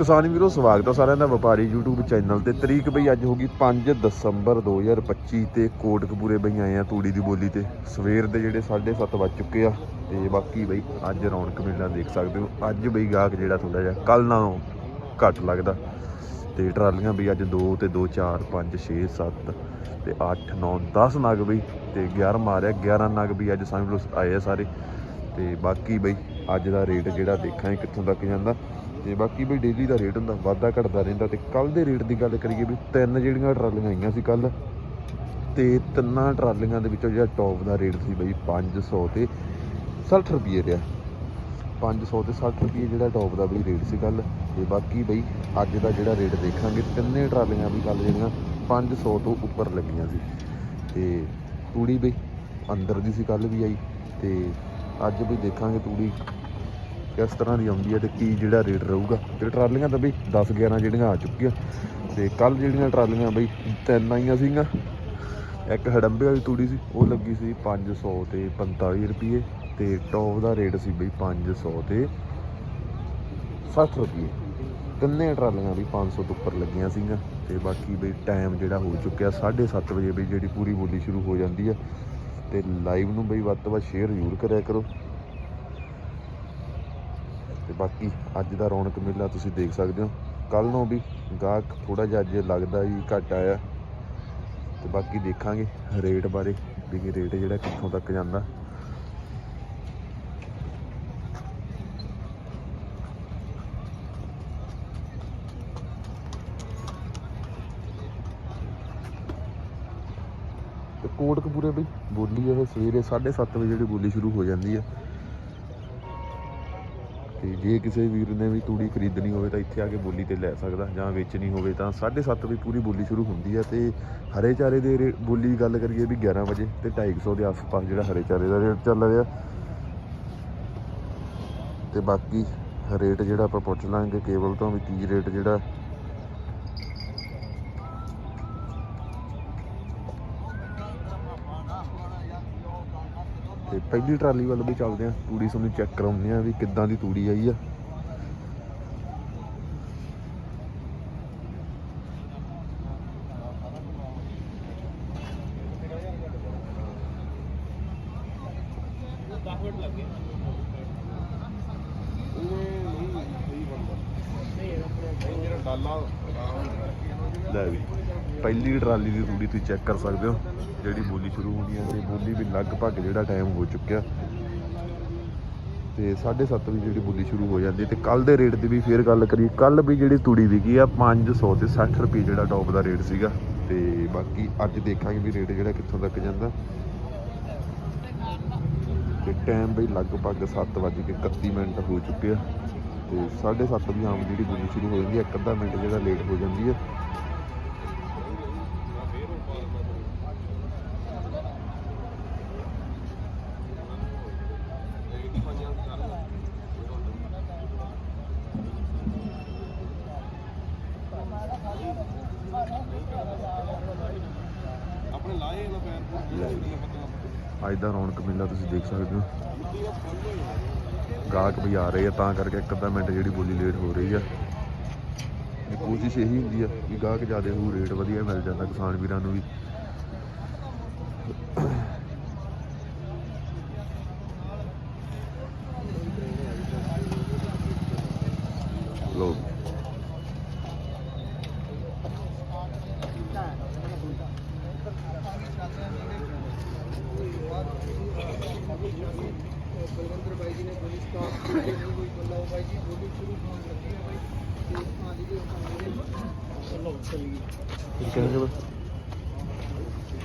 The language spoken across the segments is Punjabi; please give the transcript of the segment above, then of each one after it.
ਕਿਸਾਨ ਵੀਰੋ, ਸਵਾਗਤ ਹੈ ਸਾਰਿਆਂ ਦਾ ਵਪਾਰੀ YouTube ਚੈਨਲ ਤੇ। ਤਰੀਕ ਬਈ ਅੱਜ ਹੋ ਗਈ 5 ਦਸੰਬਰ 2025 ਤੇ ਕੋਟਕਪੂਰੇ ਬਈ ਆਏ ਆ ਤੂੜੀ ਦੀ ਬੋਲੀ ਤੇ। ਸਵੇਰ ਦੇ ਜਿਹੜੇ 7:30 ਵੱਜ ਚੁੱਕੇ ਆ ਤੇ ਬਾਕੀ ਬਈ ਅੱਜ ਰੌਣਕ ਮੇਲਾ ਦੇਖ ਸਕਦੇ ਹੋ। ਅੱਜ ਬਈ ਗਾਹਕ ਜਿਹੜਾ ਥੋੜਾ ਜਿਹਾ ਕੱਲ ਨਾਲੋਂ ਘੱਟ ਲੱਗਦਾ। ਤੇ ਟਰਾਲੀਆਂ ਵੀ ਅੱਜ 2 ਤੇ 2 4 5 6 7 ਤੇ 8 9 10 ਨਗ ਬਈ ਤੇ 11 ਮਾਰਿਆ 11 ਨਗ ਵੀ ਅੱਜ ਸਮਝ ਲਓ ਆਏ ਆ ਸਾਰੇ। ਤੇ ਬਾਕੀ ਬਈ ਅੱਜ ਦਾ ਰੇਟ ਜਿਹੜਾ ਦੇਖਾਂ ਕਿੱਥੋਂ ਤੱਕ ਜਾਂਦਾ। ਤੇ ਬਾਕੀ ਬਈ ਡੇਲੀ ਦਾ ਰੇਟ ਹੁੰਦਾ, ਵਾਧਾ ਘਟਦਾ ਰਹਿੰਦਾ ਤੇ ਕੱਲ ਦੇ ਰੇਟ ਦੀ ਗੱਲ ਕਰੀਏ ਵੀ ਤਿੰਨ ਜਿਹੜੀਆਂ ਟਰਾਲੀਆਂ ਆਈਆਂ ਸੀ ਕੱਲ ਤੇ ਤਿੰਨਾਂ ਟਰਾਲੀਆਂ ਦੇ ਵਿੱਚੋਂ ਜਿਹੜਾ ਟੌਪ ਦਾ ਰੇਟ ਸੀ ਬਈ 500 ਤੇ 60 ਰੁਪਏ ਰਿਹਾ। 500 ਤੇ 60 ਰੁਪਏ ਜਿਹੜਾ ਟੌਪ ਦਾ ਬਈ ਰੇਟ ਸੀ ਕੱਲ ਤੇ ਬਾਕੀ ਬਈ ਅੱਜ ਦਾ ਜਿਹੜਾ ਰੇਟ ਦੇਖਾਂਗੇ, ਤਿੰਨੇ ਟਰਾਲੀਆਂ ਵੀ ਕੱਲ ਜਿਹੜੀਆਂ 500 ਤੋਂ ਉੱਪਰ ਲੱਗੀਆਂ ਸੀ। ਤੇ ਤੂੜੀ ਬਈ ਅੰਦਰ ਦੀ ਸੀ ਕੱਲ ਵੀ ਆਈ ਤੇ ਅੱਜ ਵੀ ਦੇਖਾਂਗੇ ਤੂੜੀ ਕਿਸ ਤਰ੍ਹਾਂ ਦੀ ਆਉਂਦੀ ਹੈ ਤੇ ਕੀ ਜਿਹੜਾ ਰੇਟ ਰਹੂਗਾ? ਤੇ ਟਰਾਲੀਆਂ ਤਾਂ ਬਈ 10 11 ਜਿਹੜੀਆਂ ਆ ਚੁੱਕੀਆਂ। ਤੇ ਕੱਲ ਜਿਹੜੀਆਂ ਟਰਾਲੀਆਂ ਬਈ ਤਿੰਨ ਆਈਆਂ ਸੀਗੀਆਂ। ਇੱਕ ਹੜੰਬੇ ਵਾਲੀ ਤੂੜੀ ਸੀ, ਉਹ ਲੱਗੀ ਸੀ 500 ਤੇ 45 ਰੁਪਏ ਤੇ ਟੌਪ ਦਾ ਰੇਟ ਸੀ ਬਈ 500 ਤੇ 60 ਰੁਪਏ ਤਿੰਨੇ ਟਰਾਲੀਆਂ ਵੀ 500 ਤੋਂ ਉੱਪਰ ਲੱਗੀਆਂ ਸੀਗੀਆਂ। ਤੇ ਬਾਕੀ ਬਈ ਟਾਈਮ ਜਿਹੜਾ ਹੋ ਚੁੱਕਿਆ 7:30 ਵਜੇ ਬਈ ਜਿਹੜੀ ਪੂਰੀ ਬੋਲੀ ਸ਼ੁਰੂ ਹੋ ਜਾਂਦੀ ਹੈ ਤੇ ਲਾਈਵ ਨੂੰ ਬਈ ਵੱਧ ਤੋਂ ਵੱਧ ਸ਼ੇਅਰ ਜ਼ਰੂਰ ਕਰਿਆ ਕਰੋ। ਤੇ ਬਾਕੀ ਅੱਜ ਦਾ ਰੌਣਕ ਮੇਲਾ ਤੁਸੀਂ ਦੇਖ ਸਕਦੇ ਹੋ। ਕੱਲ ਨੂੰ ਵੀ ਗਾਹਕ ਥੋੜਾ ਜਿਹਾ ਅੱਜ ਲੱਗਦਾ ਹੀ ਘੱਟ ਆਇਆ। ਤੇ ਬਾਕੀ ਦੇਖਾਂਗੇ ਰੇਟ ਬਾਰੇ ਵੀ ਰੇਟ ਜਿਹੜਾ ਕਿੱਥੋਂ ਤੱਕ ਜਾਂਦਾ। ਤੇ ਕੋਟਕਪੂਰੇ ਬਈ ਬੋਲੀ ਇਹ ਸਵੇਰੇ 7:30 ਵਜੇ ਜਿਹੜੀ ਬੋਲੀ ਸ਼ੁਰੂ ਹੋ ਜਾਂਦੀ ਹੈ। ਤੇ ਜੇ ਕਿਸੇ ਵੀਰ ਨੇ ਵੀ ਤੂੜੀ ਖਰੀਦਣੀ ਹੋਵੇ ਤਾਂ ਇੱਥੇ ਆ ਕੇ ਬੋਲੀ ਤੇ ਲੈ ਸਕਦਾ ਜਾਂ ਵੇਚਣੀ ਹੋਵੇ ਤਾਂ 7:30 ਵਜੇ ਪੂਰੀ ਬੋਲੀ ਸ਼ੁਰੂ ਹੁੰਦੀ ਹੈ ਤੇ ਹਰੇ ਚਾਰੇ ਦੇ ਰੇ- ਬੋਲੀ ਦੀ ਗੱਲ ਕਰੀਏ ਵੀ 11 ਵਜੇ ਤੇ 250 ਦੇ ਆਸ-ਪਾਸ ਜਿਹੜਾ ਹਰੇ ਚਾਰੇ ਦਾ ਰੇਟ ਚੱਲ ਰਿਹਾ। ਤੇ ਬਾਕੀ ਰੇਟ ਜਿਹੜਾ ਆਪਾਂ ਪੁੱਛ ਲਾਂਗੇ ਕੇਬਲ ਤੋਂ ਵੀ ਕੀ ਰੇਟ ਜਿਹੜਾ ਪਹਿਲੀ ਟਰਾਲੀ ਵੱਲ ਵੀ ਚੱਲਦੇ ਆ ਤੂੜੀ ਤੁਹਾਨੂੰ ਚੈੱਕ ਕਰਾਉਂਦੇ ਆ ਵੀ ਕਿੱਦਾਂ ਦੀ ਤੂੜੀ ਆਈ ਆ। ਲੈ ਵੀ, ਪਹਿਲੀ ਟਰਾਲੀ ਦੀ ਤੂੜੀ ਤੁਸੀਂ ਚੈੱਕ ਕਰ ਸਕਦੇ ਹੋ, ਜਿਹੜੀ ਬੋਲੀ ਸ਼ੁਰੂ ਹੋਣੀ ਹੈ ਤੇ ਬੋਲੀ ਵੀ ਲਗਭਗ ਜਿਹੜਾ ਟਾਈਮ ਹੋ ਚੁੱਕਿਆ। ਤੇ 7:30 ਵਜੇ ਜਿਹੜੀ ਬੋਲੀ ਸ਼ੁਰੂ ਹੋ ਜਾਂਦੀ ਤੇ ਕੱਲ ਦੇ ਰੇਟ ਦੀ ਵੀ ਫੇਰ ਗੱਲ ਕਰੀ ਕੱਲ ਵੀ ਜਿਹੜੀ ਤੂੜੀ ਵਿਕੀ ਆ 500 ਤੇ 60 ਰੁਪਏ ਜਿਹੜਾ ਟੌਪ ਦਾ ਰੇਟ ਸੀਗਾ। ਤੇ ਬਾਕੀ ਅੱਜ ਦੇਖਾਂਗੇ ਵੀ ਰੇਟ ਜਿਹੜਾ ਕਿੱਥੋਂ ਤੱਕ ਜਾਂਦਾ। ਤੇ ਟਾਈਮ ਬਈ ਲਗਭਗ 7:31 ਮਿੰਟ ਹੋ ਚੁੱਕੇ ਆ। ਤੇ 7:30 ਵੀ ਆਮ ਜਿਹੜੀ ਬੋਲੀ ਸ਼ੁਰੂ ਹੋ ਜਾਂਦੀ ਹੈ ਇੱਕ ਅੱਧਾ ਮਿੰਟ ਜਿਹੜਾ ਲੇਟ ਹੋ ਜਾਂਦੀ ਹੈ। ਅੱਜ ਦਾ ਰੌਣਕ ਮੇਲਾ ਤੁਸੀਂ ਦੇਖ ਸਕਦੇ ਹੋ ਗਾਹਕ ਵੀ ਆ ਰਹੇ ਆ, ਤਾਂ ਕਰਕੇ ਇੱਕ ਅੱਧਾ ਮਿੰਟ ਜਿਹੜੀ ਬੋਲੀ ਲੇਟ ਹੋ ਰਹੀ ਆ। ਇਹ ਕੋਸ਼ਿਸ਼ ਇਹੀ ਹੁੰਦੀ ਆ ਕਿ ਗਾਹਕ ਜ਼ਿਆਦਾ ਹੋ ਰੇਟ ਵਧੀਆ ਮਿਲ ਜਾਂਦਾ ਕਿਸਾਨ ਵੀਰਾਂ ਨੂੰ ਵੀ। ਲੋ ਬਲਵੰਦਰ ਬਾਈ ਜੀ ਨੇ ਬੋਲੀ ਸਟਾਪ ਕੀਤੀ ਹੈ ਕੋਈ ਬੱਲਾ ਬਾਈ ਜੀ ਬੋਲੀ ਸ਼ੁਰੂ ਹੋਣ ਲੱਗੀ ਹੈ ਬਾਈ ਤੇ ਪਾਣੀ ਦੇ ਚਲੋ ਚੱਲੀਏ ਕੀ ਕਹਿੰਦੇ ਬਸ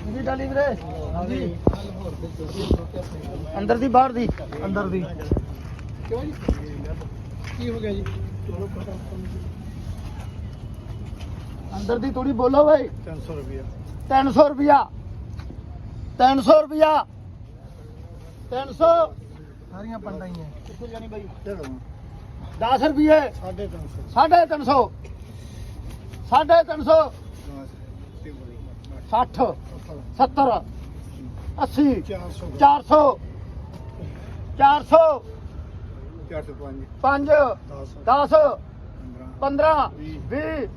ਜੀ ਡਾਲੀ ਵੀਰੇ ਹਾਂਜੀ ਅੰਦਰ ਦੀ ਬਾਹਰ ਦੀ? ਅੰਦਰ ਦੀ। ਕਿਉਂ ਜੀ? ਕੀ ਹੋ ਗਿਆ ਜੀ? ਚਲੋ ਪਤਾ ਅੰਦਰ ਦੀ ਥੋੜੀ ਬੋਲੋ ਬਾਈ। 300 ਰੁਪਿਆ 300 ਰੁਪਿਆ 300 ਰੁਪਿਆ 300 ਸਾਰੀਆਂ ਪੰਡਾਂ ਹੀ ਕਿੱਥੇ ਜਾਣੀ ਬਾਈ? 10 ਰੁਪਏ 350 350 60 70 80 400 400 5 10 15 20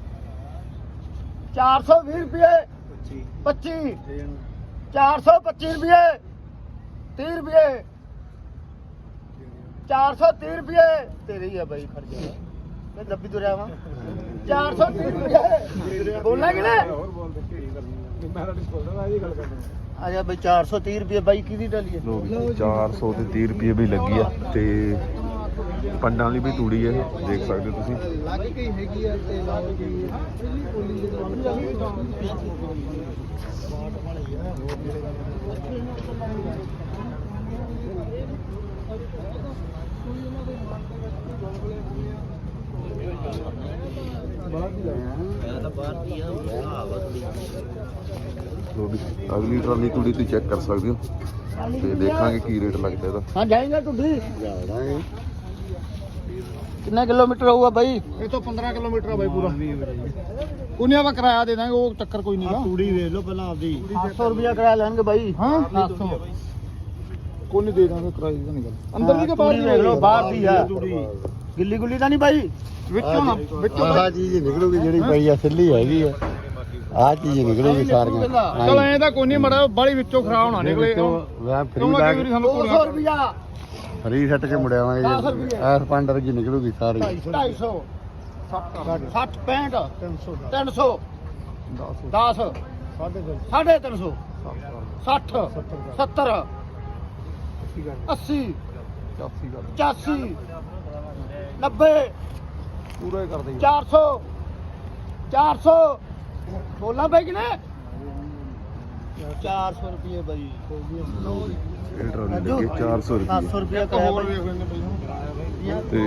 420 ਰੁਪਏ। 25 425 ਰੁਪਏ। 30 ਰੁਪਏ। 430 ਰੁਪਏ। ਤੇਰੀ ਆ ਬਾਈ ਖਰਚਾ ਮੈਂ ਦੱਬੀ ਤੁਰਿਆ ਵਾਂ। 430 ਰੁਪਏ। ਬੋਲਣਾ ਕਿ ਨਾ ਆ ਜਾ ਬਈ 430 ਰੁਪਏ ਬਾਈ ਕਿਹਦੀ ਡਲੀ ਹੈ ਲੋ ਵੀ 400 ਤੇ 30 ਰੁਪਏ ਵੀ ਲੱਗੀ ਆ ਤੇ ਪੰਡਾਂ ਵਾਲੀ ਵੀ ਤੂੜੀ ਹੈ ਇਹ ਦੇਖ ਸਕਦੇ ਹੋ ਤੁਸੀਂ। ਲੱਗ ਗਈ ਹੈਗੀ ਆ ਤੇ ਲਾਓ ਜੀ ਲੋ ਵੀ ਅਗਲੀ ਟਰਾਲੀ ਤੂੜੀ ਤੁਸੀਂ ਚੈੱਕ ਕਰ ਸਕਦੇ ਹੋ। ਤੇ ਦੇਖਾਂਗੇ ਕੀ ਰੇਟ ਲੱਗਦਾ ਇਹਦਾ। ਹਾਂ ਜਾਏਗਾ ਟੁੱਡੀ ਕਿੰਨਾ ਕਿਲੋਮੀਟਰ ਹੋਊਗਾ ਬਾਈ? ਇਹ ਤੋਂ 15 ਕਿਲੋਮੀਟਰ ਆ ਬਾਈ ਪੂਰਾ। ਉਹਨੇ ਵਾ ਕਿਰਾਇਆ ਦੇ ਦਾਂਗੇ ਉਹ ਚੱਕਰ ਕੋਈ ਨਹੀਂਗਾ ਤੂੜੀ ਵੇਖ ਲਓ ਪਹਿਲਾਂ ਆਪਦੀ। 800 ਰੁਪਿਆ ਕਿਰਾਇਆ ਲੈਣਗੇ ਬਾਈ। ਹਾਂ? 800 ਕੋਈ ਨਹੀਂ ਦੇ ਦਾਂਗੇ ਕਿਰਾਏ ਦੀ ਨਹੀਂ ਗੱਲ। ਅੰਦਰ ਦੀ ਕਿ ਬਾਹਰ ਦੀ ਵੇਖ ਲਓ ਬਾਹਰ ਦੀ ਆ। ਗਿੱਲੀ ਗੁੱਲੀ ਤਾਂ ਨਹੀਂ ਬਾਈ? ਵਿੱਚੋਂ ਨਾ ਵਿੱਚੋਂ ਆਹ ਚੀਜ਼ ਨਿਕਲੂਗੀ ਜਿਹੜੀ ਪਈ ਆ ਸਿੱਲੀ ਹੈਗੀ ਆ। ਆਹ ਚੀਜ਼ ਨਿਕਲੂਗੀ ਸਾਰੀਆਂ। ਚਲ ਐਂ ਤਾਂ ਕੋਈ ਨਹੀਂ ਮੜਾ ਬਾਲੀ ਵਿੱਚੋਂ ਖਰਾਬ ਨਾ ਨਿਕਲੇ। ਮੈਂ ਫਰੀ ਸਾਨੂੰ 200 ਰੁਪਿਆ ਫਰੀ ਸੱਟ ਕੇ ਮੁੜਿਆ ਆਵਾਂਗੇ ਰੁਪਏ। ਐਸ ਪੰਡਰ ਜੀ ਨਿਕਲੂਗੀ ਸਾਰੀ। 250 60 65 300 10 ਸਾਢੇ 300 60 70 80 85 90 ਪੂਰਾ ਹੀ ਕਰਦੇ 400 400 ਬੋਲਾਂ ਬਾਈ ਕਿ ਨੇ 400 ਰੁਪਏ ਬਾਈ। ਇਹ ਟਰਾਲੀ ਲੱਗੀ ਹੈ 400 ਰੁਪਏ। 700 ਰੁਪਏ ਕਰਾਇਆ ਹੋਰ ਬਾਈ ਤੇ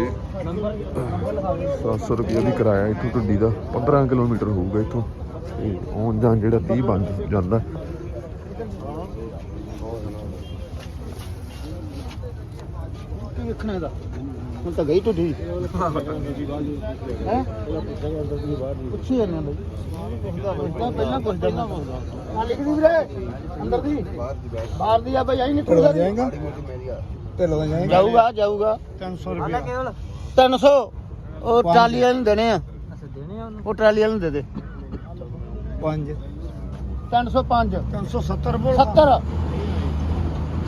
700 ਰੁਪਏ ਵੀ ਕਿਰਾਇਆ ਇੱਥੋਂ ਟੁੱਡੀ ਦਾ 15 ਕਿਲੋਮੀਟਰ ਹੋਊਗਾ ਇੱਥੋਂ। ਤੇ ਆਉਣ ਜਾਣ ਜਿਹੜਾ 30 ਬਣ ਜਾਂਦਾ। ਕੀ ਵੇਖਣਾ ਇਹਦਾ? ਹੁਣ ਤਾਂ ਗਈ ਟੁੱਟੀ ਹੈ? ਪੁੱਛੀ ਜਾਂਦੇ ਆ ਬਾਈ। ਪਹਿਲਾਂ ਪਹਿਲਾਂ ਪੁੱਛਦਾ ਮੈਂ ਆ। ਲਿਖਦੀ ਵੀਰੇ। ਅੰਦਰ ਦੀ। ਬਾਹਰ ਦੀ ਆ ਬਾਈ ਆਈ ਨਿਕਲ ਜਾਏਗਾ? ਢਿੱਲ ਦਾ ਜਾਏਗਾ? ਜਾਊਗਾ ਜਾਊਗਾ। 300 ਰੁਪਏ 300 ਉਹ ਟਰਾਲੀ ਵਾਲੇ ਨੂੰ ਦੇਣੇ ਆ। ਉਹ ਟਰਾਲੀ ਵਾਲੇ ਨੂੰ ਦੇ ਦੇ। 5 305 370 ਬੋਲ 70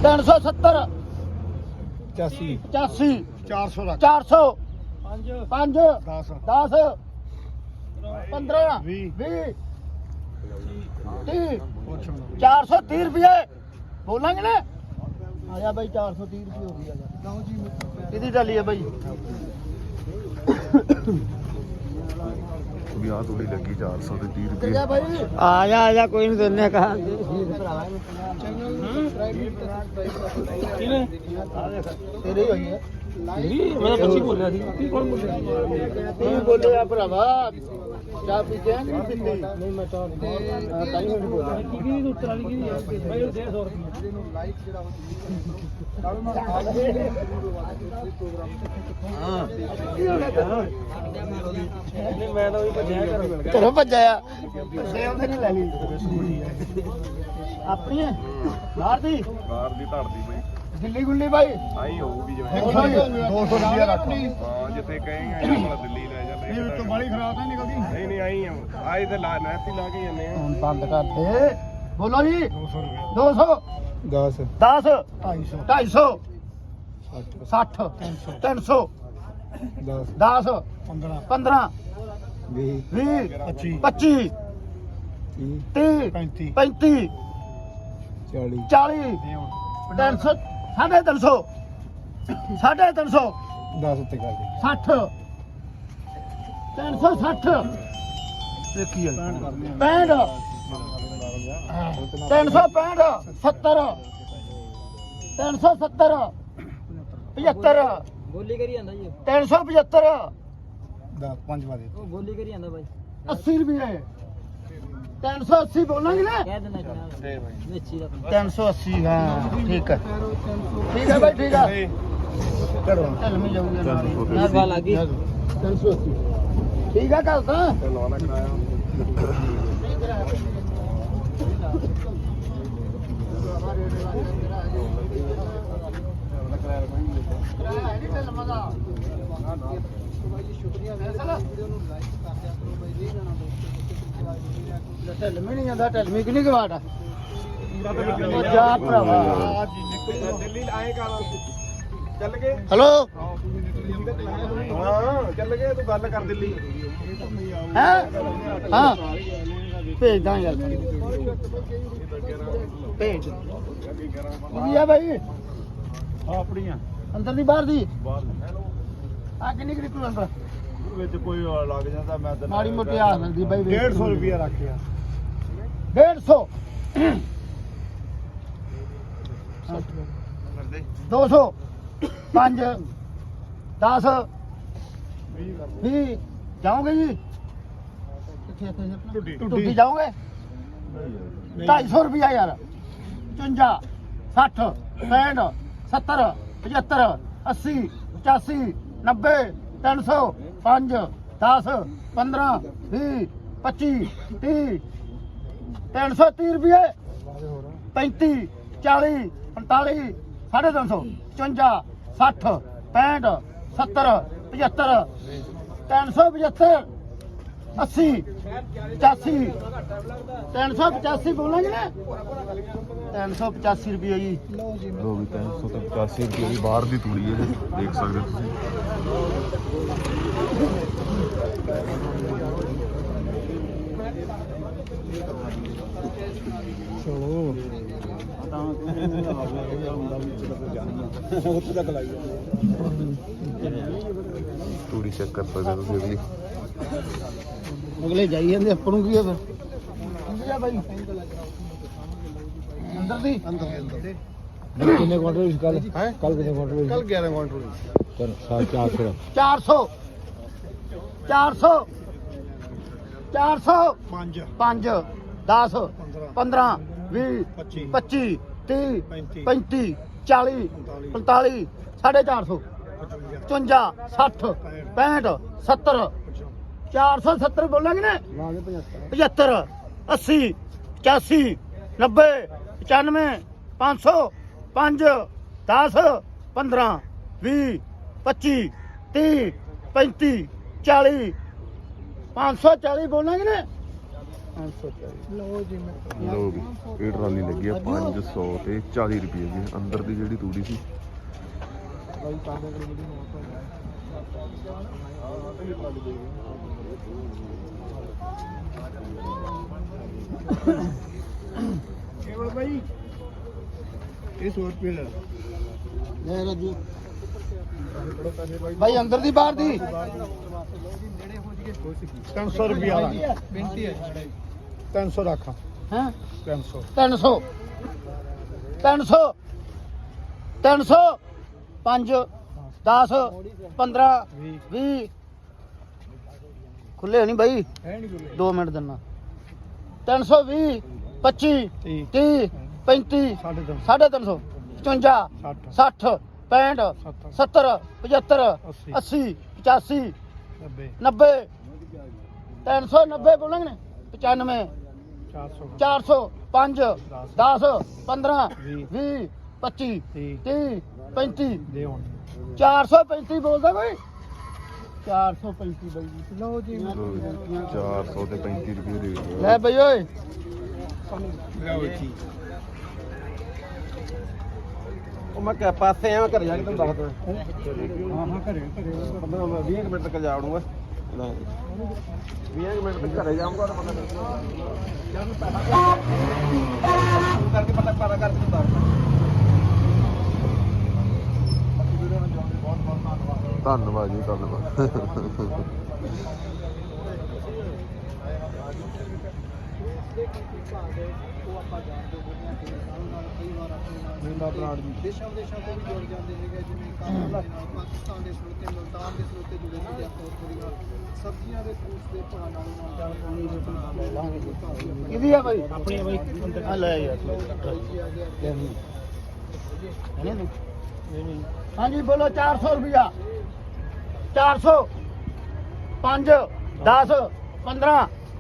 370 85 85 400 ਲੱਖ 400 5 10 10 15 ਵੀਹ। 20 30 ਪੁੱਛ ਮੈਨੂੰ 430 ਰੁਪਏ। ਬੋਲਾਂਗੇ ਨਾ। ਆ ਜਾ ਬਾਈ 430 ਰੁਪਏ ਹੋ ਗਈ ਆ। ਲਓ ਜੀ ਕਿਹਦੀ ਟਾਲੀ ਆ ਬਾਈ? ਵੀ ਆਹ ਤੂੜੀ ਲੱਗੀ 400 ਤੇ 30 ਰੁਪਏ। ਆ ਜਾ ਆ ਜਾ ਕੋਈ ਨਹੀਂ ਦਿੰਨੇ ਕਹਾ ਤੇਰੇ ਹੀ ਹੋਈ ਹੈ ਮੈਂ 25 ਬੋਲਿਆ ਸੀ। ਕੀ ਕੌਣ ਬੋਲਿਆ? ਤੂੰ ਬੋਲਿਆ ਭਰਾਵਾ ਚਾਹ ਪੀ ਕੇ ਨਹੀਂ ਪੀਂਦੀ ਨਹੀਂ ਮੈਂ ਚਾਹ ਨਹੀਂ ਤਾਂ ਹੀ ਨਹੀਂ ਬੋਲਿਆ। ਕੀ ਕੀ ਉੱਤਰ ਵਾਲੀ ਕੀ ਹੈ ਭਾਈ 150 ਰੁਪਏ ਚਲੋ ਭੱਜਿਆ ਸੇਵ ਤੇ ਨਹੀਂ ਲੈ ਲਈ। ਆਪਣੀ ਹੈ ਬਾਹਰ ਦੀ? ਧੜਦੀ ਬਈ ਦਿੱਲੀ ਗੁੱਲੀ ਬਾਈ? ਆਈ ਹੋਊਗੀ ਜਿਵੇਂ। 200 ਰੁਪਏ ਰੱਖ ਹਾਂ ਜਿੱਥੇ ਕਹੇਗਾ ਇਹਨਾਂ ਕੋਲ ਦਿੱਲੀ ਲੈ ਇਹ ਵਿੱਚੋਂ ਬਾਲੀ ਖਰਾਬ ਤਾਂ ਨਿਕਲਦੀ ਨਹੀਂ ਨਹੀਂ ਆਈ ਆ। ਆਈ ਤੇ ਲਾ ਨੈਤੀ ਲਾ ਕੇ ਜਾਂਦੇ ਆ ਹੁਣ ਬੰਦ ਕਰ ਦੇ ਬੋਲੋ ਜੀ 200 ਰੁਪਏ 200 10 10 250 250 60 300 10 10 15 15 20 20 25 25 30 30 35 35 40 40 300 ਸਾਢੇ 300 ਸਾਢੇ 300 10 ਉੱਤੇ ਕਰ ਦੇ। 60 360 ਦੇਖੀ 65 365 70 370 75 ਬੋਲੀ ਕਰੀ ਜਾਂਦਾ ਜੀ 375 10 ਪੰਜ ਵਾਦੇ ਉਹ ਬੋਲੀ ਕਰੀ ਜਾਂਦਾ ਬਾਈ। 80 ਰੁਪਏ। 380 ਬੋਲਾਂਗੇ ਨਾ? ਕਹਿ ਦਿੰਦਾ ਜਨਾਬ। ਵੇਚੀ ਦਾ 380 ਹਾਂ ਠੀਕ ਹੈ ਠੀਕ ਹੈ ਭਾਈ ਠੀਕ ਹੈ ਚਲੋ ਚੱਲ ਮੈਂ ਜਾਊਂਗਾ ਨਾਲ। ਨਾਲ ਵਾ ਲੱਗੀ 380 ਠੀਕ ਹੈ ਕੱਲ ਤਾਂ? ਨਵਾਂ ਕਰਾਇਆ। ਢਲਮੀ ਨਹੀਂ ਜਾਂਦਾ ਢਲਮੀ ਕਿ ਨਹੀਂ ਗਵਾੜਾ ਉਹ ਜਾ ਭਰਾਵਾ ਦਿੱਲੀ ਆਏ ਕਰ ਚੱਲ ਗਏ ਹਲੋ ਹਾਂ ਚੱਲ ਗਏ ਤੂੰ ਗੱਲ ਕਰ ਦਿੱਲੀ ਹੈ? ਹਾਂ। ਭੇਜਦਾ ਯਾਰ। ਭੇਜ। ਕੀ ਆ ਭਾਈ ਆਪਣੀਆਂ। ਅੰਦਰ ਦੀ ਬਾਹਰ ਦੀ? ਆ ਕਿੰਨੀ ਕਿੰਨੀ ਅੰਦਰ ਵਿੱਚ ਕੋਈ ਲੱਗ ਜਾਂਦਾ ਮੈਂ ਤਾਂ ਮਾੜੀ ਮੋਟੀ ਆ ਲੱਗਦੀ ਬਾਈ 150 ਰੁਪਿਆ ਰੱਖਿਆ 150 200 5 10 20 ਜਾਓਗੇ ਜੀ। ਟੁੱਟੀ। ਜਾਓਗੇ? 250 ਰੁਪਿਆ ਯਾਰ। 55 60 65 70 75 80 85 90 300 5 10 15 20 25 30 330 ਰੁਪਏ। 35 40 45 350 55 60 65 70 75 375 80 85 385 ਬੋਲਾਂਗੇ। ਨਾ 385 ਰੁਪਏ ਜੀ। ਲੋ ਵੀ 385 ਰੁਪਏ ਦੀ ਬਾਹਰ ਦੀ ਤੂੜੀ ਹੈ ਦੇਖ ਸਕਦੇ ਹੋ ਤੁਸੀਂ। ਉੱਥੇ ਤੱਕ ਲਾਈ ਤੂੜੀ ਚੈੱਕ ਕਰ ਸਕਦੇ ਹੋ ਤੁਸੀਂ ਅਗਲੀ। ਅਗਲੇ ਜਾਈ ਜਾਂਦੇ ਆਪਾਂ ਨੂੰ ਕੀ ਆ ਫਿਰ ਆ ਬਾਈ। ਅੰਦਰ ਦੀ? ਕਿੰਨੇ ਕੁਆਂਟਲ ਵਿੱਚ ਕੱਲ ਕੱਲ ਕਿੰਨੇ ਕੁਆਂਟਲ ਵਿੱਚ ਕੱਲ 11 ਕੁਇੰਟਲ ਚਲ ਸਾਢੇ ਚਾਰ ਸੌ। 400 400 400 5 5 10 15 20 25 25 30 35 35 40 45 450 55 60 65 70 470 ਬੋਲਾਂਗੇ ਨਾ? 75 80 85 90 95 500 5 10 15 20 25 30 35 40 540 ਬੋਲਾਂਗੇ ਨਾ? 540 ਲੋ ਵੀ ਇਹ ਟਰਾਲੀ ਲੱਗੀ ਆ 500 ਤੇ 40 ਰੁਪਏ ਦੀ। ਅੰਦਰ ਦੀ ਜਿਹੜੀ ਤੂੜੀ ਸੀ। ਕੇਵਲ ਭਾਈ ਇਹ 100 ਰੁਪਏ ਲੈ ਲੈ ਰਾਜੂ ਭਾਈ ਅੰਦਰ ਦੀ ਬਾਹਰ ਦੀ? 300 ਰੁਪਿਆ ਬੇਨਤੀ ਹੈ 300 ਰੱਖ। ਹੈ? 300 300 300 300 5 10 15 20 ਖੁੱਲੇ ਨਹੀਂ ਬਾਈ। ਹੈ ਨਹੀਂ ਕੋਈ 2 ਮਿੰਟ ਦਿੰਨਾ। 320 25 30 35 ਸਾਢੇ 350 300 55 60 60 65 70 75 80 85 90 90 390 ਬੋਲਾਂਗੇ ਨੇ? 95 400 400 5 10 15 ਵੀਹ, 20 25 30 30 35 ਦੇ ਹੁਣ 435 ਬੋਲਦਾ ਕੋਈ? 435 ਬਾਈ ਜੀ। ਲਓ ਜੀ। ਵੀ 400 ਤੇ 35 ਰੁਪਏ ਦੇ ਦਿਓ। ਲੈ ਬਈ ਓਏ। ਲਓ ਜੀ। ਉਹ ਮੈਂ ਕਿਹਾ ਪਾਸੇ ਆ ਘਰ ਜਾ ਕੇ ਤੁਹਾਨੂੰ ਦੱਸ ਦਵਾਂ ਹਾਂ ਹਾਂ ਘਰੇ ਘਰੇ 20 ਮਿੰਟ ਤੱਕ ਜਾ ਵੜੂੰਗਾ 20 ਮਿੰਟ ਤੱਕ ਘਰੇ ਜਾਊਂਗਾ ਤਾਂ ਪਤਾ ਲੱਗੂਗਾ ਕਰਕੇ ਪਤਾ ਪਤਾ ਕਰਕੇ ਦੱਸ। ਧੰਨਵਾਦ ਜੀ ਧੰਨਵਾਦ ਮਹਿੰਦਾ ਬਰਾੜ ਜੀ ਦੇਸ਼ਾਂ ਵਿਦੇਸ਼ਾਂ ਤੋਂ ਵੀ ਜੁੜ ਜਾਂਦੇ ਹੈਗੇ ਜਿਵੇਂ ਕਾਨੇਡਾ ਦੇ ਨਾਲ ਪਾਕਿਸਤਾਨ ਦੇ ਸਰੋਤੇ ਮੁਲਤਾਨ ਦੇ ਸਰੋਤੇ ਜੁੜੇ ਹੁੰਦੇ ਆ ਫੌਜਪੁਰੀ ਨਾਲ ਸਬਜ਼ੀਆਂ ਦੇ ਭਾਅ ਨਾਲ ਨਾਲ ਪਾਣੀ ਦੇ ਕਿਹਦੀ ਆ ਬਾਈ ਆਪਣੀ ਬਾਈ ਆ ਲੈ ਯਾਰ ਹਾਂਜੀ, ਬੋਲੋ 400 ਰੁਪਿਆ 400 5 10 15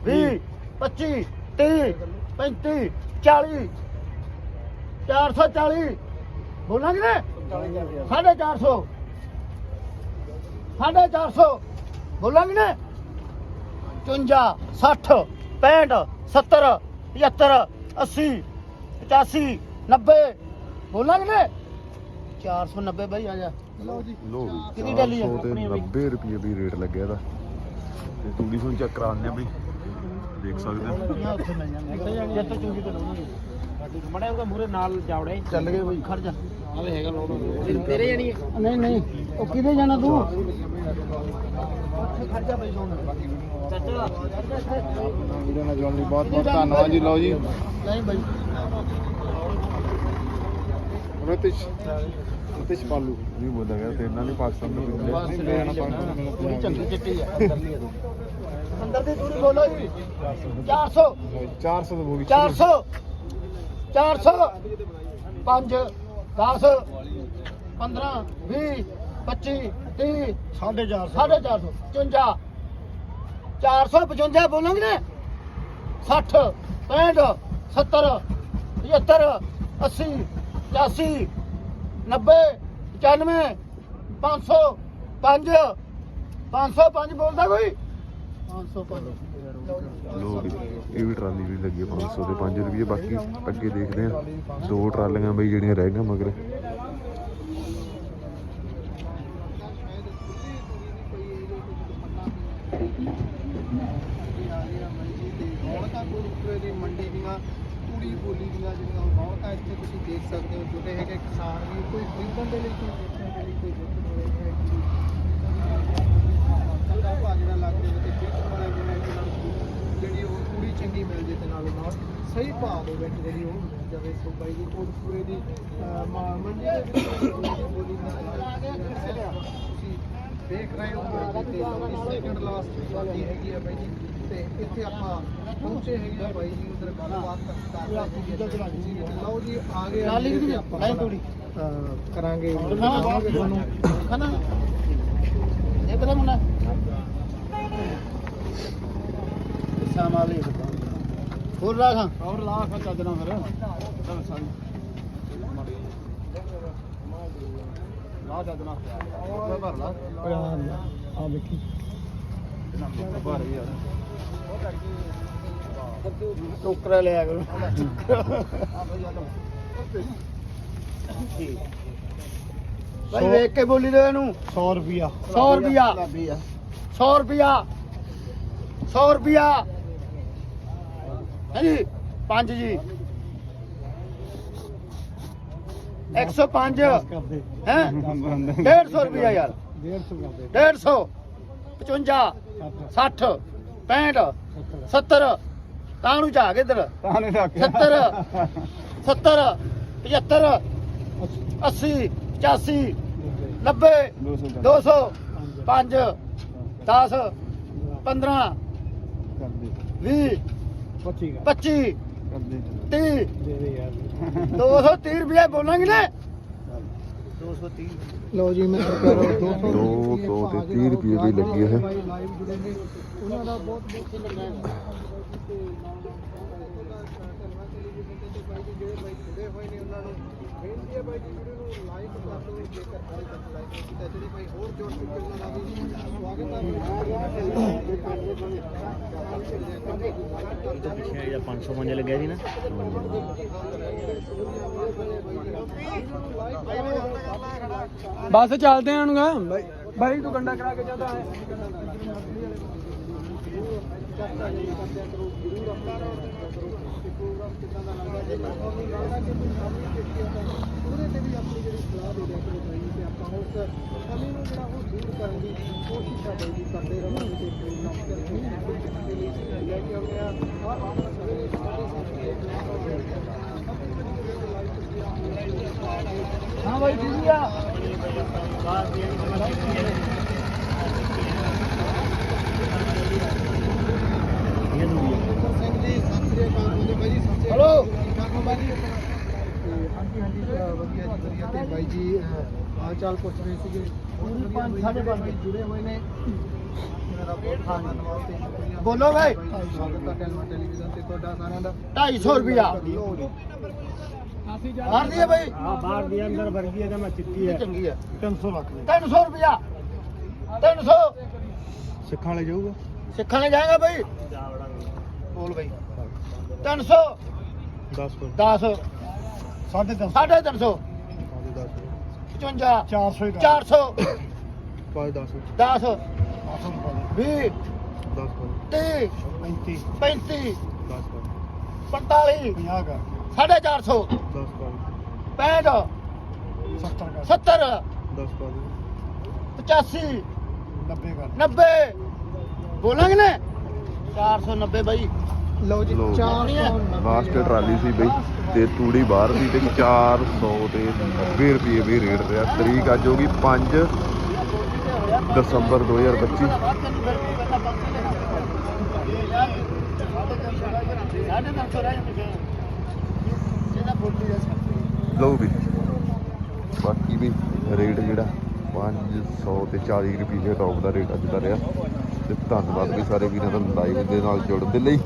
20 25 30 35 40 440 ਬੋਲਾਂਗੇ ਨੇ 450 450 450 ਬੋਲਾਂਗੇ ਨਾ 54 60 65 70 75 80 85 90 ਬੋਲਾਂਗੇ ਨਾ 490 ਬਾਈ ਆ ਜਾ। ਲਓ ਜੀ। ਲੋ ਕਿੰਨੀ ਡੈਲੀ ਆ? 90 ਰੁਪਏ ਵੀ ਰੇਟ ਲੱਗਿਆ ਇਹਦਾ। ਤੇ ਤੂੜੀ ਸੁਣ ਚੈੱਕ ਕਰਾਉਂਦੇ ਆ ਬਈ। ਦੇਖ ਸਕਦੇ ਮੈਂ ਉੱਥੇ ਮਿਲ ਜਾਣਾ ਜਿੱਥੇ ਚੁੰਗੀ ਤੇ ਲਾਉਣਗੇ ਮੜਾ ਉਹਦਾ ਮੂਰੇ ਨਾਲ ਜਾਵੜੇ ਚੱਲ ਗਏ ਬਈ। ਖੜ ਜਾ। ਆਵੇ ਹੈਗਾ ਲੋਡ। ਤੇਰੇ ਜਾਣੀ ਨਹੀਂ ਨਹੀਂ। ਉਹ ਕਿਹਦੇ ਜਾਣਾ ਤੂੰ? ਉੱਥੇ ਖੜ ਜਾ ਬਈ ਸੋਣ ਚਾਚਾ। ਵੀਡੀਓ ਨਾਲ ਜੁੜਨ ਲਈ ਬਹੁਤ ਬਹੁਤ ਧੰਨਵਾਦ ਜੀ ਲਓ ਜੀ। ਨਹੀਂ ਬਈ। ਰਤਿਸ਼। ਰਤਿਸ਼ ਪਾਲੂ ਨਹੀਂ ਬੋਲਦਾ ਗਿਆ ਤੇ ਇਹਨਾਂ ਨੇ ਪਾਕਿਸਤਾਨ ਨਹੀਂ, ਨੂੰ ਪੂਰੀ ਚੰਗੀ ਚਿੱਟੀ ਆ। ਅੰਦਰ ਦੀ ਦੂਰੀ ਬੋਲੋ ਜੀ। 400 400 ਦੀ ਬੋਗੀ 400 400 5 10 15 20 25 30 450 450 55 455 ਬੋਲੋਗੇ ਨਾ। 60 65 70 75 80 85 90 95 500 5 505 ਬੋਲਦਾ ਕੋਈ? 505 ਲੋ ਵੀ ਇਹ ਵੀ ਟਰਾਲੀ ਵੀ ਲੱਗੀ ਹੈ 500 ਤੇ 5 ਰੁਪਏ, ਬਾਕੀ ਅੱਗੇ ਦੇਖਦੇ ਆ। ਦੋ ਟਰਾਲੀਆਂ ਬਈ ਜਿਹੜੀਆਂ ਰਹਿ ਗਈਆਂ ਮਗਰ ਰੌਣਕਾਂ ਕੋਟਪੁਰੇ ਦੀ ਮੰਡੀ ਦੀਆਂ ਪੂਰੀ ਬੋਲੀ ਦੀਆਂ ਜਿਹੜੀਆਂ ਰੌਣਕਾਂ ਇੱਥੇ ਤੁਸੀਂ ਦੇਖ ਸਕਦੇ ਹੋ ਜੁੜੇ ਹੈਗੇ ਕਿਸਾਨ ਵੀ ਕੋਈ ਖਰੀਦਣ ਦੇ ਲਈ ਕੋਈ ਵੇਚਣ ਦੇ ਲਈ ਕੋਈ ਵੇਚਣ ਦੇ ਲਈ ਚੰਗਾ ਭਾਅ ਜਿਹੜਾ ਲੱਗਦੇ ਨੇ ਤੇ ਵੇਚਣ ਵਾਲੇ ਜਿਹੜੇ ਜਿਹੜੀ ਉਹ ਪੂਰੀ ਚੰਗੀ ਮਿਲ ਜੇ ਤੇ ਨਾਲ ਨਾਲ ਸਹੀ ਭਾਅ ਦੇ ਵਿੱਚ ਜਿਹੜੀ ਉਹ ਮਿਲ ਜਾਵੇ ਸੋ ਬਾਈ ਜੀ ਕੋਟਪੁਰੇ ਦੀ ਅਹ, ਮੰਡੀ ਦੇ ਵਿੱਚ ਬੋਲੀ ਦੀਆਂ ਤੁਸੀਂ ਦੇਖ ਰਹੇ ਹੋ ਬਾਈ ਤੇ ਸੈਕੰਡ ਲਾਸਟ ਵਾਲੀ ਹੈਗੀ ਆ ਬਾਈ ਜੀ। ਤੇ ਇੱਥੇ ਆਪਾਂ ਪਹੁੰਚੇ ਹੈਗੇ ਆ ਬਾਈ ਜੀ ਉਧਰ ਗੱਲਬਾਤ ਕਰ ਸੀ ਲਓ ਜੀ ਆ ਗਏ ਨਾਲ ਲਿਖ ਦੀ ਆਪਾਂ ਕਰਾਂਗੇ ਤੁਹਾਨੂੰ ਖਾਣਾ ਇੱਕ ਦਾ ਮੁੰਡਾ ਸਾਮਾਲੀ ਹੋਰ ਰਾਖਾਂ ਹੋਰ ਲਾ ਖਾ ਚੱਜਣਾ ਫਿਰ। ਚੱਲ ਸਾਈ ਲਾ ਹੋਰ ਭਰ ਲਾ। ਆ ਦੇਖੀ। ਭਰ ਯਾਰ ਟੋਕਰਾ ਲਿਆ ਕਰੋ। ਭਾਈ ਵੇਖ ਕੇ ਬੋਲੀ ਦੇ ਇਹਨੂੰ। 100 ਰੁਪਿਆ 100 ਰੁਪਿਆ 100 ਰੁਪਿਆ 100 ਰੁਪਿਆ ਹਾਂਜੀ 5 ਜੀ। 105 ਕਰਦੇ। ਹੈ? 150 ਰੁਪਿਆ ਯਾਰ। 150 ਕਰਦੇ। 150 55 60 65 70 ਤਾਂ ਨੂੰ ਜਾ ਕੇ ਇਧਰ। ਤਾਂ ਨੇ ਰੱਖ 70 70 75 80 85 90 200 5 10 15 ਕਰਦੇ 20 25 25 ਕਰਦੇ 30 ਦੇ। ਦੇ ਯਾਰ। 230 ਰੁਪਏ ਬੋਲਾਂਗੇ ਨਾ। ਲਓ ਜੀ ਮੈਂ ਕਰੋ 200 ਦੋ ਸੌ ਤੇ 30 ਰੁਪਏ ਵੀ ਲੱਗੇ ਹੈ। ਉਹਨਾਂ ਦਾ ਬਹੁਤ ਬਹੁਤ ਧੰਨਵਾਦ ਤੇ ਜਿਹੜੇ ਬਾਈ ਜੁੜੇ ਹੋਏ ਨੇ ਉਹਨਾਂ ਨੂੰ ਬੇਨਤੀ ਹੈ ਬਾਈ ਜੀ ਵੀਡੀਓ ਨੂੰ ਲਾਈਕ ਕਰ ਦਿਓ ਜੇਕਰ ਹਾਲੇ ਤੱਕ ਲਾਈਕ ਨਹੀਂ ਕੀਤਾ ਜਿਹੜੇ ਬਾਈ ਹੋਰ ਜੁੜ ਚੁੱਕੇ ਉਹਨਾਂ ਦਾ ਵੀ ਸਵਾਗਤ ਹੈ ਪਿੱਛੇ ਜਾਂ 500 ਮੰਜ ਲੱਗਿਆ ਸੀ ਨਾ ਬਸ ਚੱਲਦੇ ਆਣਗਾ ਬਾਈ ਬਾਈ ਤੂੰ ਗੰਡਾ ਕਰਾ ਕੇ ਜਾਂਦਾ ਹੈ ਉਹਦੇ ਤੇ ਵੀ ਆਪਣੀ ਜਿਹੜੀ ਸਲਾਹ ਦੇ ਦਿਆ ਕਰੋ ਬਾਈ ਤੇ ਆਪਾਂ ਉਸ ਕਮੀ ਨੂੰ ਜਿਹੜਾ ਉਹ ਦੂਰ ਕਰਨ ਦੀ ਕੋਸ਼ਿਸ਼ ਆ ਬਾਈ ਕਰਦੇ ਰਵਾਂਗੇ ਤੇ ਪ੍ਰੋਗਰਾਮ ਕਰਦੇ ਲਈ ਲੈ ਕੇ ਆਉਂਦੇ ਆ ਹਰ ਆਉਣ ਸਵੇਰੇ ਸਾਡੇ ਹਾਂ ਬਾਈ, ਠੀਕ ਆ ਸਿੰਘ ਜੀ ਸਤਿ ਸ੍ਰੀ ਅਕਾਲ ਬੋਲੇ ਬਾਈ ਜੀ ਸਤਿ ਸ੍ਰੀ ਅਕਾਲ ਹੈਲੋ। ਠੀਕ ਠਾਕ ਹੋ ਬਾਈ ਜੀ ਤੇ ਹਾਂਜੀ ਹਾਂਜੀ ਵਧੀਆ ਜੀ ਵਧੀਆ। ਤੇ ਬਾਈ ਜੀ ਹਾਲ ਚਾਲ ਪੁੱਛ ਰਹੇ ਸੀਗੇ। ਵਧੀਆ ਪੰਜ, ਪੰਜ। ਬਾਈ ਜੁੜੇ ਹੋਏ ਨੇ। ਬੋਲੋ ਬਾਈ। ਸਵਾਗਤ ਹੈ ਟੈਲਮਾ ਟੈਲੀਵਿਜ਼ਨ ਤੇ ਤੁਹਾਡਾ ਸਾਰਿਆਂ ਦਾ। 250 ਰੁਪਿਆ ਮਾਰ ਦਈਏ ਬਾਈ। ਆ ਬਾਹਰ ਦੀ ਅੰਦਰ ਵਰਗੀ ਹੈ ਜਮਾ ਚਿੱਟੀ ਇਹ ਚੰਗੀ ਆ। 300 ਲੱਖ 300 ਰੁਪਿਆ 300 ਸਿੱਖਾਂ ਵਾਲੇ ਜਾਊਗਾ? ਸਿੱਖਾਂ ਨੇ ਜਾਏਗਾ ਬਈ। ਬੋਲ ਬਈ। 300 10 ਪਰ 10 ਸਾਢੇ 300 ਸਾਢੇ 300 55 400 400 5 10 10 20 10 ਪਰ 30 35 35 10 ਪਰ 45 50 ਕਰ। ਸਾਢੇ 400 10 ਪਰ 65 70 ਕਰ। 70 10 ਪਰ 85 90 ਕਰ। 90 ਬੋਲਾਂਗੇ ਨੇ? 490 ਬਾਈ। ਲਓ ਜੀ ਲਓ ਜੀ। 490 ਲਾਸਟ ਟਰਾਲੀ ਸੀ ਬਈ ਤੇ ਤੂੜੀ ਬਾਹਰ ਦੀ ਤੇ 400 ਤੇ 90 ਰੁਪਏ ਵੀ ਰੇਟ ਰਿਹਾ ਤਰੀਕ ਅੱਜ ਹੋਗੀ 5 ਦਸੰਬਰ 2025 ਲਓ ਵੀ ਬਾਕੀ ਵੀ ਰੇਟ ਜਿਹੜਾ 500 ਤੇ 40 ਰੁਪਏ ਦੇ ਟੌਪ ਦਾ ਰੇਟ ਅੱਜ ਦਾ ਰਿਹਾ। ਤੇ ਧੰਨਵਾਦ ਵੀ ਸਾਰੇ ਵੀਰਾਂ ਦਾ ਲਾਈਵ ਦੇ ਨਾਲ ਜੁੜਨ ਦੇ ਲਈ।